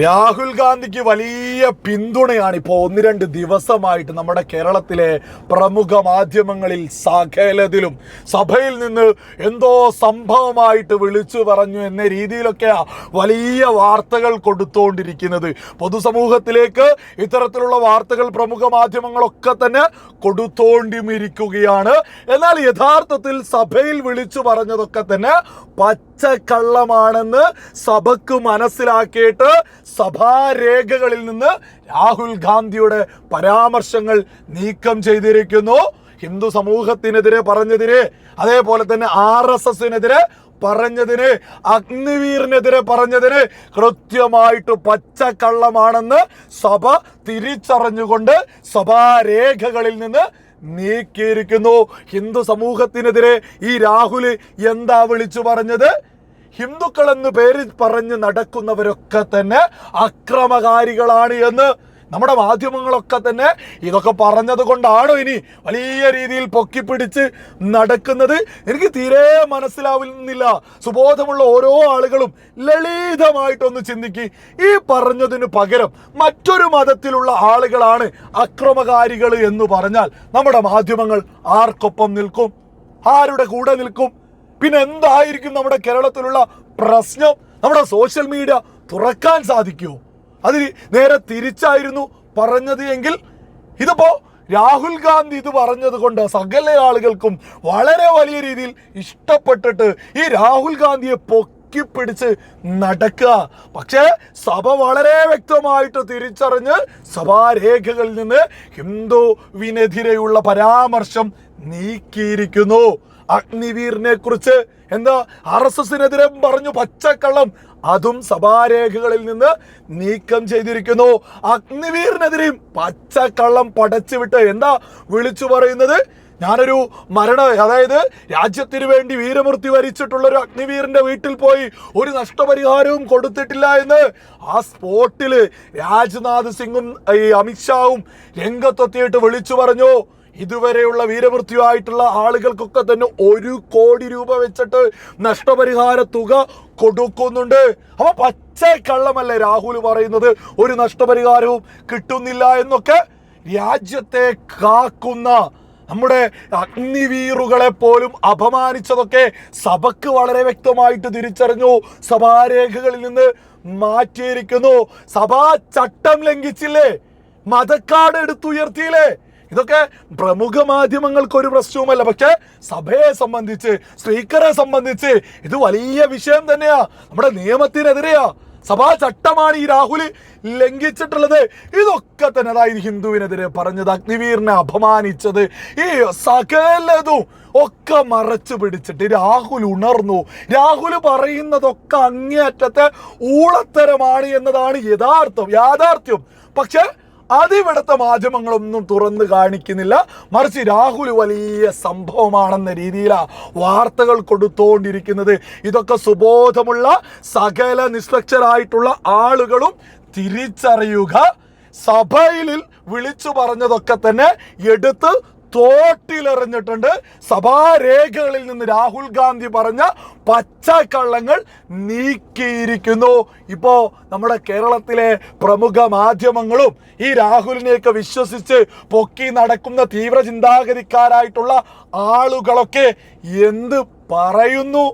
രാഹുൽ ഗാന്ധിക്ക് വലിയ പിന്തുണയാണ് ഇപ്പോൾ ഒന്ന് രണ്ട് ദിവസമായിട്ട് നമ്മുടെ കേരളത്തിലെ പ്രമുഖ മാധ്യമങ്ങളിൽ സകലതിലും. സഭയിൽ നിന്ന് എന്തോ സംഭവമായിട്ട് വിളിച്ചു പറഞ്ഞു എന്ന രീതിയിലൊക്കെ വലിയ വാർത്തകൾ കൊടുത്തുകൊണ്ടിരിക്കുന്നത് പൊതുസമൂഹത്തിലേക്ക് ഇത്തരത്തിലുള്ള വാർത്തകൾ പ്രമുഖ മാധ്യമങ്ങളൊക്കെ തന്നെ കൊടുത്തോണ്ടിരിക്കുകയാണ്. എന്നാൽ യഥാർത്ഥത്തിൽ സഭയിൽ വിളിച്ചു പറഞ്ഞതൊക്കെ തന്നെ പച്ചക്കള്ളമാണെന്ന് സഭക്ക് മനസ്സിലാക്കിയിട്ട് സഭാരേഖകളിൽ നിന്ന് രാഹുൽ ഗാന്ധിയുടെ പരാമർശങ്ങൾ നീക്കം ചെയ്തിരിക്കുന്നു. ഹിന്ദു സമൂഹത്തിനെതിരെ പറഞ്ഞതിന് അതേപോലെ തന്നെ ആർ എസ് എസിനെതിരെ പറഞ്ഞതിന് അഗ്നിവീറിനെതിരെ പറഞ്ഞതിന് കൃത്യമായിട്ട് പച്ചക്കള്ളമാണെന്ന് സഭ തിരിച്ചറിഞ്ഞുകൊണ്ട് സഭാരേഖകളിൽ നിന്ന് നീക്കിയിരിക്കുന്നു. ഹിന്ദു സമൂഹത്തിനെതിരെ ഈ രാഹുൽ എന്താ വിളിച്ചു പറഞ്ഞത്? ഹിന്ദുക്കൾ എന്ന് പേര് പറഞ്ഞ് നടക്കുന്നവരൊക്കെ തന്നെ അക്രമകാരികളാണ് എന്ന് നമ്മുടെ മാധ്യമങ്ങളൊക്കെ തന്നെ ഇതൊക്കെ പറഞ്ഞത് കൊണ്ടാണോ ഇനി വലിയ രീതിയിൽ പൊക്കിപ്പിടിച്ച് നടക്കുന്നത്. എനിക്ക് തീരെ മനസ്സിലാവുന്നില്ല. സുബോധമുള്ള ഓരോ ആളുകളും ലളിതമായിട്ടൊന്ന് ചിന്തിക്ക്. ഈ പറഞ്ഞതിന് പകരം മറ്റൊരു മതത്തിലുള്ള ആളുകളാണ് അക്രമകാരികൾ എന്ന് പറഞ്ഞാൽ നമ്മുടെ മാധ്യമങ്ങൾ ആർക്കൊപ്പം നിൽക്കും? ആരുടെ കൂടെ നിൽക്കും? പിന്നെ എന്തായിരിക്കും നമ്മുടെ കേരളത്തിലുള്ള പ്രശ്നം? നമ്മുടെ സോഷ്യൽ മീഡിയ തുറക്കാൻ സാധിക്കുമോ അതിന് നേരെ തിരിച്ചായിരുന്നു പറഞ്ഞത് എങ്കിൽ ഇതിപ്പോ രാഹുൽ ഗാന്ധി ഇത് പറഞ്ഞത് കൊണ്ട് സകല ആളുകൾക്കും വളരെ വലിയ രീതിയിൽ ഇഷ്ടപ്പെട്ടിട്ട് ഈ രാഹുൽ ഗാന്ധിയെ പൊക്കിപ്പിടിച്ച് നടക്കുക. പക്ഷേ സഭ വളരെ വ്യക്തമായിട്ട് തിരിച്ചറിഞ്ഞ് സഭാരേഖകളിൽ നിന്ന് ഹിന്ദുവിനെതിരെയുള്ള പരാമർശം നീക്കിയിരിക്കുന്നു. അഗ്നിവീറിനെ കുറിച്ച് എന്താ? ആർ എസ് എസിനെതിരെ പറഞ്ഞു പച്ചക്കള്ളം. അതും സഭാരേഖകളിൽ നിന്ന് നീക്കം ചെയ്തിരിക്കുന്നു. അഗ്നിവീറിനെതിരെയും പച്ചക്കള്ളം പടച്ചുവിട്ട് എന്താ വിളിച്ചു പറയുന്നത്? ഞാനൊരു മരണ അതായത് രാജ്യത്തിന് വേണ്ടി വീരമൃത്യു വരിച്ചിട്ടുള്ള ഒരു അഗ്നിവീറിന്റെ വീട്ടിൽ പോയി ഒരു നഷ്ടപരിഹാരവും കൊടുത്തിട്ടില്ല എന്ന് ആ സ്പോട്ടിൽ രാജ്നാഥ് സിംഗും ഈ അമിത്ഷാവും രംഗത്തെത്തിയിട്ട് വിളിച്ചു പറഞ്ഞു. ഇതുവരെയുള്ള വീരമൃത്യു ആയിട്ടുള്ള ആളുകൾക്കൊക്കെ തന്നെ ഒരു കോടി രൂപ വെച്ചിട്ട് നഷ്ടപരിഹാര തുക കൊടുക്കുന്നുണ്ട്. അപ്പൊ പച്ച കള്ളമല്ലേ രാഹുൽ പറയുന്നത്? ഒരു നഷ്ടപരിഹാരവും കിട്ടുന്നില്ല എന്നൊക്കെ രാജ്യത്തെ കാക്കുന്ന നമ്മുടെ അഗ്നിവീറുകളെ പോലും അപമാനിച്ചതൊക്കെ സഭക്ക് വളരെ വ്യക്തമായിട്ട് തിരിച്ചറിഞ്ഞു. സഭാരേഖകളിൽ നിന്ന് മാറ്റിയിരിക്കുന്നു. സഭാ ചട്ടം ലംഘിച്ചില്ലേ? മതക്കാട് എടുത്തുയർത്തിയില്ലേ? ഇതൊക്കെ പ്രമുഖ മാധ്യമങ്ങൾക്ക് ഒരു പ്രശ്നവുമല്ല. പക്ഷെ സഭയെ സംബന്ധിച്ച് സ്പീക്കറെ സംബന്ധിച്ച് ഇത് വലിയ വിഷയം തന്നെയാ. നമ്മുടെ നിയമത്തിനെതിരെയാ. സഭാ ചട്ടമാണ് ഈ രാഹുൽ ലംഘിച്ചിട്ടുള്ളത്. ഇതൊക്കെ തന്നെ അതായത് ഹിന്ദുവിനെതിരെ പറഞ്ഞത്. അഗ്നിവീറിനെ അപമാനിച്ചത്. ഈ സകലതും ഒക്കെ മറച്ചു പിടിച്ചിട്ട് രാഹുൽ ഉണർന്നു. രാഹുൽ പറയുന്നതൊക്കെ അങ്ങേയറ്റത്തെ ഊളത്തരമാണ് എന്നതാണ് യഥാർത്ഥം യാഥാർത്ഥ്യം. പക്ഷെ അതിവിടുത്തെ മാധ്യമങ്ങളൊന്നും തുറന്ന് കാണിക്കുന്നില്ല. മറിച്ച് രാഹുൽ വലിയ സംഭവമാണെന്ന രീതിയിലാണ് വാർത്തകൾ കൊടുത്തുകൊണ്ടിരിക്കുന്നത് ഇതൊക്കെ സുബോധമുള്ള സകല നിഷ്പക്ഷരായിട്ടുള്ള ആളുകളും തിരിച്ചറിയുക സഭയിൽ വിളിച്ചു പറഞ്ഞതൊക്കെ തന്നെ എടുത്ത് തോട്ടിലെറിഞ്ഞിട്ടുണ്ട്. സഭാരേഖകളിൽ നിന്ന് രാഹുൽ ഗാന്ധി പറഞ്ഞ പച്ചക്കള്ളങ്ങൾ നീക്കിയിരിക്കുന്നു. ഇപ്പോ നമ്മുടെ കേരളത്തിലെ പ്രമുഖ മാധ്യമങ്ങളും ഈ രാഹുലിനെയൊക്കെ വിശ്വസിച്ച് പൊക്കി നടക്കുന്ന തീവ്ര ചിന്താഗതിക്കാരായിട്ടുള്ള ആളുകളൊക്കെ എന്ത് പറയുന്നു?